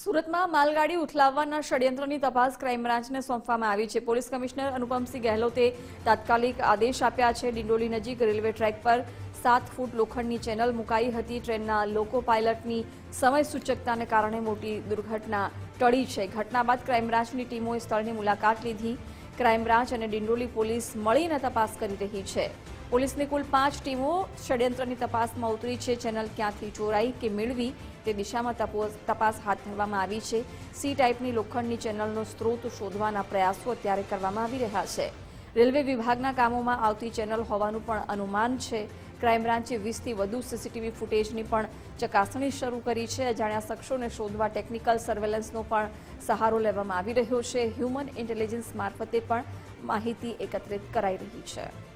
સુરતમાં માલગાડી ઉથલાવવાના ષડયંત્રની તપાસ ક્રાઇમ બ્રાન્ચને સોંપવામાં આવી છે. પોલીસ કમિશનર અનુપમસિંહ ગેહલોતે તાત્કાલિક આદેશ આપ્યા છે. ડિંડોલી નજીક રેલવે ટ્રેક પર સાત ફૂટ લોખંડની ચેનલ મુકાઈ હતી. ટ્રેનના લોકો પાયલટની સમય સૂચકતાને કારણે મોટી દુર્ઘટના ટળી છે. ઘટના બાદ ક્રાઇમ બ્રાન્ચની ટીમોએ સ્થળની મુલાકાત લીધી. ક્રાઇમ બ્રાન્ચ અને ડિંડોલી પોલીસ મળીને તપાસ કરી રહી છે. પોલીસની કુલ પાંચ ટીમો ષડયંત્રની તપાસમાં ઉતરી છે. ચેનલ ક્યાંથી ચોરાઈ કે મેળવી તે દિશામાં તપો- તપાસ હાથ ધરવામાં આવી છે. સી ટાઈપની લોખંડની ચેનલનો સ્ત્રોત શોધવાના પ્રયાસો અત્યારે કરવામાં આવી રહ્યા છે. રેલવે વિભાગના કામોમાં આવતી ચેનલ હોવાનું પણ અનુમાન છે. ક્રાઇમ બ્રાન્ચે વીસથી વધુ સીસીટીવી ફૂટેજની પણ ચકાસણી શરૂ કરી છે. અજાણ્યા શખ્સોને શોધવા ટેકનિકલ સર્વેલન્સનો પણ સહારો લેવામાં આવી રહ્યો છે. હ્યુમન ઇન્ટેલિજન્સ મારફતે પણ માહિતી એકત્રિત કરાઈ રહી છે.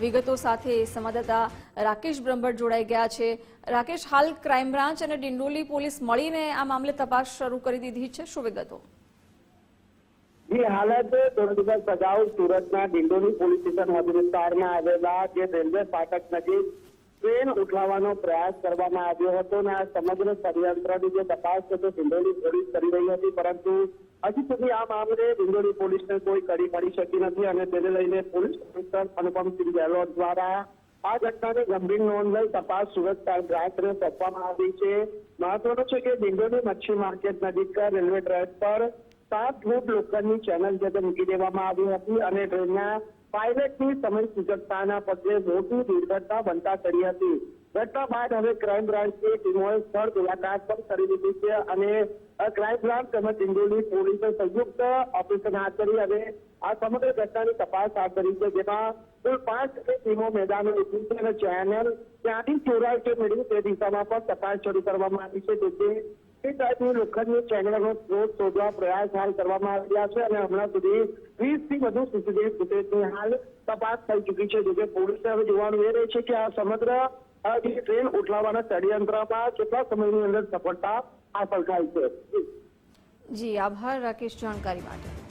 વિગતો સાથે સંવાદદાતા રાકેશ બ્રહ્મભટ્ટ જોડાઈ ગયા છે. રાકેશ, હાલ ક્રાઇમ બ્રાન્ચ અને ડિંડોલી પોલીસ મળીને આ મામલે તપાસ શરૂ કરી દીધી છે. શું વિગતો? હાલત થોડા સુરતના ડિંડોલી પોલીસ સ્ટેશન વિસ્તારમાં આવેલા જે રેલવે ફાટક નજીક ટ્રેન ઉઠાવવાનો પ્રયાસ કરવામાં આવ્યો હતો અને આ સમગ્ર ષડયંત્રની જે તપાસ છે તે ડિંડોલી પોલીસ કરી રહી હતી, પરંતુ હજી સુધી આ મામલે ડિંડોલી પોલીસને કોઈ કડી મળી શકી નથી અને તેને લઈને પોલીસ કમિશનર અનુપમસિંહ ગહેલોત દ્વારા આ ઘટનાની ગંભીર નોંધ લઈ તપાસ સુરત બ્રાન્ચને સોંપવામાં આવી છે. મહત્વનું છે કે ડિંડોલી મચ્છી માર્કેટ નજીક રેલવે ટ્રેક પર સાત ફૂટ લોખંડની ચેનલ જે મૂકી દેવામાં આવી હતી અને ટ્રેનના પાયલટની સમય સૂચકતાના પગલે મોટી દુર્ઘટના બનતા કરી હતી. ઘટના બાદ હવે ક્રાઇમ બ્રાન્ચની ટીમોએ સ્થળ મુલાકાત પણ કરી લીધી છે અને ક્રાઇમ બ્રાન્ચ તેમજ ડિંડોલી પોલીસે સંયુક્ત ઓપરેશન હાથ ધરી અને આ સમગ્ર ઘટનાની તપાસ હાથ ધરી છે, જેમાં કુલ પાંચ ટીમો મેદાને ઉતરી છે અને ચેનલ ત્યાંથી ચોરાય છે મેળવી તે દિશામાં પણ તપાસ શરૂ કરવામાં આવી છે, જેથી ટાઈપની લોખંડની ચેનલનો સ્ત્રોત શોધવા પ્રયાસ હાલ કરવામાં આવી રહ્યા છે અને હમણાં સુધી વીસથી વધુ સીસીટીવી ફૂટેજની હાલ તપાસ થઈ ચૂકી છે. જોકે પોલીસે હવે જોવાનું એ રહે છે કે આ સમગ્ર ટ્રેન ઉઠાવવાના ષડયંત્રમાં કેટલા સમયની અંદર સફળતા હાંસલ થાય છે. જી, આભાર, રાકેશ, જાણકારી માટે.